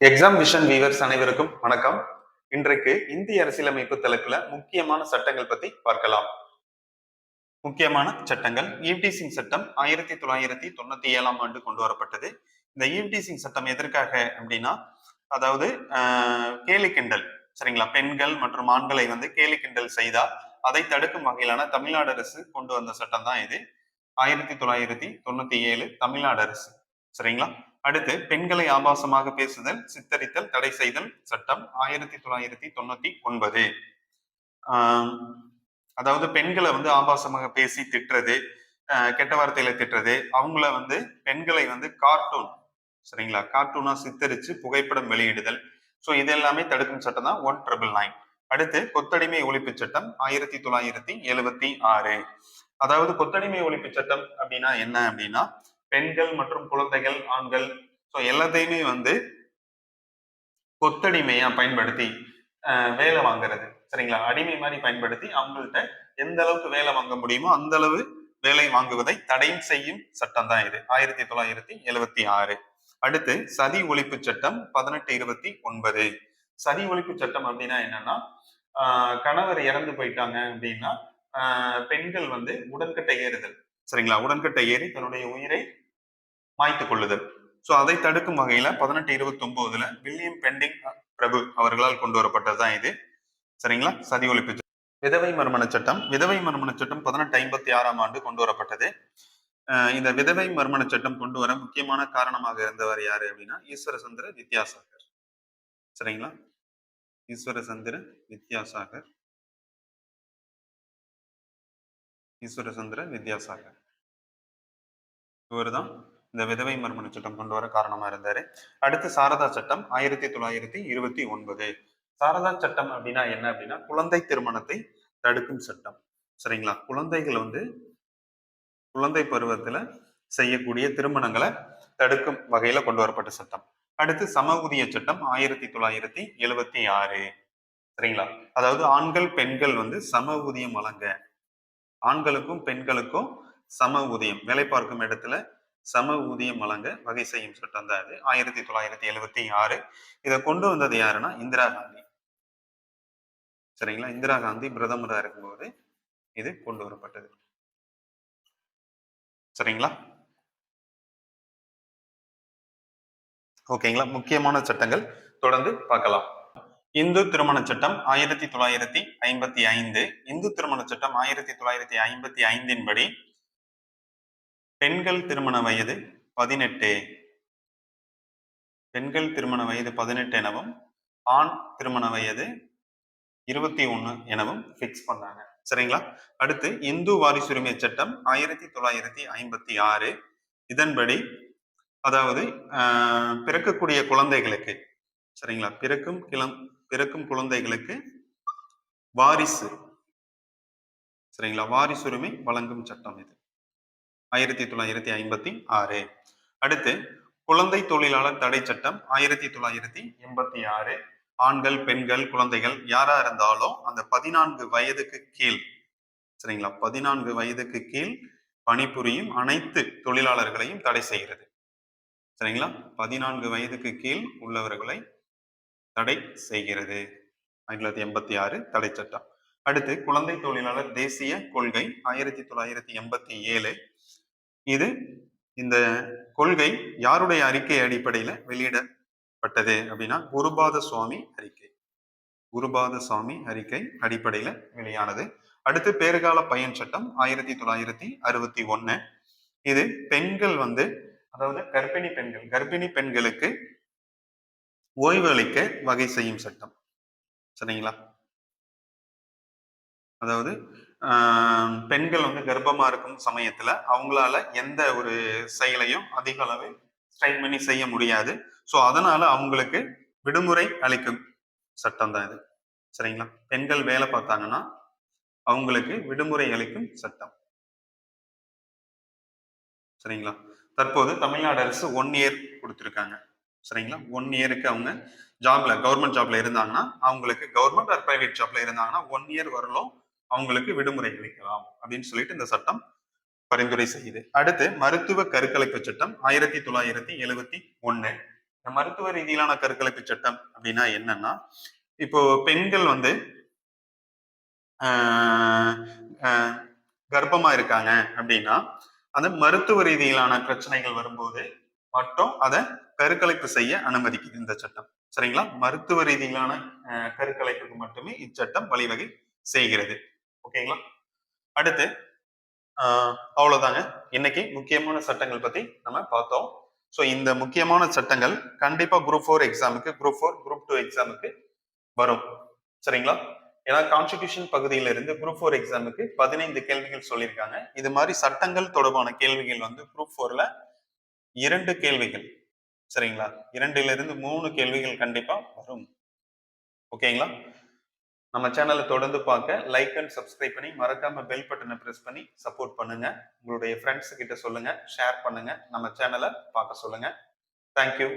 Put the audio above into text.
Exam vision viewers அனைவருக்கும் வணக்கம். இன்றைக்கு இந்திய அரசியலமைப்பு தலைப்புல முக்கியமான சட்டங்கள் பத்தி பார்க்கலாம். முக்கியமான சட்டங்கள். ஈவ்டி சிங் சட்டம் ஆயிரத்தி தொள்ளாயிரத்தி தொண்ணூத்தி ஏழாம் ஆண்டு கொண்டு வரப்பட்டது. இந்த ஈவ்டி சிங் சட்டம் எதற்காக அப்படின்னா அதாவது ஆஹ், கேலி கிண்டல் சரிங்களா? பெண்கள் மற்றும் ஆண்களை வந்து கேலி கிண்டல் செய்தால் அதை தடுக்கும் வகையிலான தமிழ்நாடு அரசு கொண்டு வந்த சட்டம் தான் இது. ஆயிரத்தி தொள்ளாயிரத்தி தொண்ணூத்தி ஏழு தமிழ்நாடு அரசு. சரிங்களா? அடுத்து பெண்களை ஆபாசமாக பேசுதல் சித்தரித்தல் தடை செய்தல் சட்டம் ஆயிரத்தி தொள்ளாயிரத்தி தொண்ணூத்தி ஒன்பது. ஆஹ் அதாவது பெண்களை வந்து ஆபாசமாக பேசி திட்டுறது கெட்ட வார்த்தையில திட்டுறது அவங்கள வந்து பெண்களை வந்து கார்ட்டூன் சரிங்களா? கார்ட்டூனா சித்தரிச்சு புகைப்படம் வெளியிடுதல். ஸோ இது எல்லாமே தடுக்கும் சட்டம் தான் ஒன் ட்ரிபிள் நைன். அடுத்து கொத்தடிமை ஒழிப்பு சட்டம் ஆயிரத்தி தொள்ளாயிரத்தி எழுவத்தி ஆறு. அதாவது கொத்தடிமை ஒழிப்பு சட்டம் அப்படின்னா என்ன அப்படின்னா பெண்கள் மற்றும் குழந்தைகள் ஆண்கள். ஸோ எல்லாத்தையுமே வந்து கொத்தடிமையா பயன்படுத்தி வேலை வாங்குறது. சரிங்களா? அடிமை மாதிரி பயன்படுத்தி அவங்கள்ட்ட எந்த அளவுக்கு வேலை வாங்க முடியுமோ அந்த அளவு வேலை வாங்குவதை தடை செய்யும் சட்டம் தான் இது. ஆயிரத்தி தொள்ளாயிரத்தி எழுவத்தி ஆறு. அடுத்து சதி ஒழிப்பு சட்டம் பதினெட்டு இருபத்தி ஒன்பது. சதி ஒழிப்பு சட்டம் அப்படின்னா என்னன்னா கணவர் இறந்து போயிட்டாங்க அப்படின்னா பெண்கள் வந்து உடன்கட்டை ஏறுதல். சரிங்களா? உடன்கட்டை ஏறி தன்னுடைய உயிரை மாய்த்து கொள்ளுதல். ஸோ அதை தடுக்கும் வகையில பதினெட்டு இருபத்தி ஒன்பதுல வில்லியம் பெண்டிங் பிரபு அவர்களால் கொண்டு வரப்பட்டதுதான் இது. சரிங்களா? சதி ஒழிப்பு விதவை மறுமண சட்டம். விதவை மறுமண சட்டம் பதினெட்டு ஐம்பத்தி ஆறாம் ஆண்டு கொண்டு வரப்பட்டது. இந்த விதவை மறுமண சட்டம் கொண்டு வர முக்கியமான காரணமாக இருந்தவர் யாரு அப்படின்னா ஈஸ்வர சந்திர வித்யாசாகர். சரிங்களா? ஈஸ்வரசந்திர வித்யாசாகர். ஈஸ்வர சந்திர வித்யாசாகர். இவர்தான் இந்த விதவை மறுமண சட்டம் கொண்டு வர காரணமா இருந்தாரு. அடுத்து சாரதா சட்டம் ஆயிரத்தி தொள்ளாயிரத்தி இருபத்தி ஒன்பது. சாரதா சட்டம் அப்படின்னா என்ன அப்படின்னா குழந்தை திருமணத்தை தடுக்கும் சட்டம். சரிங்களா? குழந்தைகள் வந்து குழந்தை பருவத்துல செய்யக்கூடிய திருமணங்களை தடுக்கும் வகையில கொண்டு வரப்பட்ட சட்டம். அடுத்து சம ஊதிய சட்டம் ஆயிரத்தி தொள்ளாயிரத்தி எழுவத்தி ஆறு. சரிங்களா? அதாவது ஆண்கள் பெண்கள் வந்து சம ஊதியம் வழங்க. ஆண்களுக்கும் பெண்களுக்கும் சம ஊதியம். வேலை பார்க்கும் இடத்துல சம ஊதியம் வழங்க வகை செய்யும் சட்டம் தான் இது. ஆயிரத்தி தொள்ளாயிரத்தி எழுவத்தி ஆறு. இதை கொண்டு வந்தது யாருன்னா இந்திரா காந்தி. சரிங்களா? இந்திரா காந்தி பிரதமரா இருக்கும்போது இது கொண்டு வரப்பட்டது. சரிங்களா? ஓகேங்களா? முக்கியமான சட்டங்கள் தொடர்ந்து பார்க்கலாம். இந்து திருமண சட்டம் ஆயிரத்தி தொள்ளாயிரத்தி ஐம்பத்தி ஐந்து. இந்து திருமண சட்டம் ஆயிரத்தி தொள்ளாயிரத்தி ஐம்பத்தி ஐந்தின் படி பெண்கள் திருமண வயது பதினெட்டு. பெண்கள் திருமண வயது பதினெட்டு எனவும் ஆண் திருமண வயது இருபத்தி ஒன்று எனவும் ஃபிக்ஸ் பண்ணாங்க சரிங்களா? அடுத்து இந்து வாரிசுரிமை சட்டம் ஆயிரத்தி தொள்ளாயிரத்தி ஐம்பத்தி ஆறு. இதன்படி அதாவது பிறக்கக்கூடிய குழந்தைகளுக்கு சரிங்களா? பிறக்கும் கிளம் பிறக்கும் குழந்தைகளுக்கு வாரிசு சரிங்களா? வாரிசுரிமை வழங்கும் சட்டம் இது. ஆயிரத்தி தொள்ளாயிரத்தி ஐம்பத்தி ஆறு. அடுத்து குழந்தை தொழிலாளர் தடை சட்டம் ஆயிரத்தி தொள்ளாயிரத்தி எண்பத்தி ஆறு. ஆண்கள் பெண்கள் குழந்தைகள் யாரா இருந்தாலும் அந்த பதினான்கு வயதுக்கு கீழ் சரிங்களா? பதினான்கு வயதுக்கு கீழ் பணிபுரியும் அனைத்து தொழிலாளர்களையும் தடை செய்கிறது. சரிங்களா? பதினான்கு வயதுக்கு கீழ் உள்ளவர்களை தடை செய்கிறது. ஆயிரத்தி தொள்ளாயிரத்தி எண்பத்தி ஆறு தடை சட்டம். அடுத்து குழந்தை தொழிலாளர் தேசிய கொள்கை ஆயிரத்தி தொள்ளாயிரத்தி எண்பத்தி ஏழு. இது இந்த கொள்கை யாருடைய அறிக்கை அடிப்படையில வெளியிடப்பட்டது அப்படின்னா குருபாத சுவாமி அறிக்கை. குருபாத சுவாமி அறிக்கை அடிப்படையில வெளியானது. அடுத்து பேறுகால பயன் சட்டம் ஆயிரத்தி தொள்ளாயிரத்தி அறுபத்தி ஒன்னு இது பெண்கள் வந்து அதாவது கர்ப்பிணி பெண்கள் கர்ப்பிணி பெண்களுக்கு ஓய்வு அளிக்க வகை செய்யும் சட்டம். சரிங்களா? அதாவது பெண்கள் வந்து கர்ப்பமா இருக்கும் சமயத்துல அவங்களால எந்த ஒரு செயலையும் அதிக அளவு ஸ்ட்ரைன் பண்ணி செய்ய முடியாது. ஸோ அதனால அவங்களுக்கு விடுமுறை அளிக்கும் சட்டம் தான் இது. சரிங்களா? பெண்கள் வேலை பார்த்தாங்கன்னா அவங்களுக்கு விடுமுறை அளிக்கும் சட்டம். சரிங்களா? தற்போது தமிழ்நாடு அரசு ஒன் இயர் கொடுத்துருக்காங்க. சரிங்களா? ஒன் இயருக்கு அவங்க ஜாப்ல கவர்மெண்ட் ஜாப்ல இருந்தாங்கன்னா அவங்களுக்கு கவர்மெண்ட் ஆர் பிரைவேட் ஜாப்ல இருந்தாங்கன்னா ஒன் இயர் வரலும் அவங்களுக்கு விடுமுறை அளிக்கலாம் அப்படின்னு சொல்லிட்டு இந்த சட்டம் பரிந்துரை செய்யுது. அடுத்து மருத்துவ கருக்கலைப்பு சட்டம் ஆயிரத்தி தொள்ளாயிரத்தி எழுவத்தி ஒண்ணு. இந்த மருத்துவ ரீதியிலான கருக்கலைப்பு சட்டம் அப்படின்னா என்னன்னா இப்போ பெண்கள் வந்து ஆஹ் கர்ப்பமா இருக்காங்க அப்படின்னா அந்த மருத்துவ ரீதியிலான பிரச்சனைகள் வரும்போது மட்டும் அதை கருக்கலைப்பு செய்ய அனுமதிக்குது இந்த சட்டம். சரிங்களா? மருத்துவ ரீதியிலான கருக்கலைப்புக்கு மட்டுமே இச்சட்டம் வழிவகை செய்கிறது. ஓகேங்களா? அடுத்து அவ்வளோதாங்க இன்னைக்கு முக்கியமான சட்டங்கள் பத்தி நம்ம பார்த்தோம். ஸோ இந்த முக்கியமான சட்டங்கள் கண்டிப்பா குரூப் ஃபோர் எக்ஸாமுக்கு குரூப் ஃபோர் குரூப் டூ எக்ஸாமுக்கு வரும். சரிங்களா? ஏன்னா கான்ஸ்டியூஷன் பகுதியில இருந்து குரூப் ஃபோர் எக்ஸாமுக்கு பதினைந்து கேள்விகள் சொல்லியிருக்காங்க. இது மாதிரி சட்டங்கள் தொடர்பான கேள்விகள் வந்து குரூப் ஃபோர்ல இரண்டு கேள்விகள். சரிங்களா? இரண்டுல இருந்து மூணு கேள்விகள் கண்டிப்பா வரும். ஓகேங்களா? நம்ம சேனலை தொடர்ந்து பார்க்க லைக் அண்ட் சப்ஸ்கிரைப் பண்ணி மறக்காம பெல் பட்டனை ப்ரெஸ் பண்ணி சப்போர்ட் பண்ணுங்க. உங்களுடைய ஃப்ரெண்ட்ஸ் கிட்ட சொல்லுங்க ஷேர் பண்ணுங்க. நம்ம சேனலை பார்க்க சொல்லுங்க. தேங்க்யூ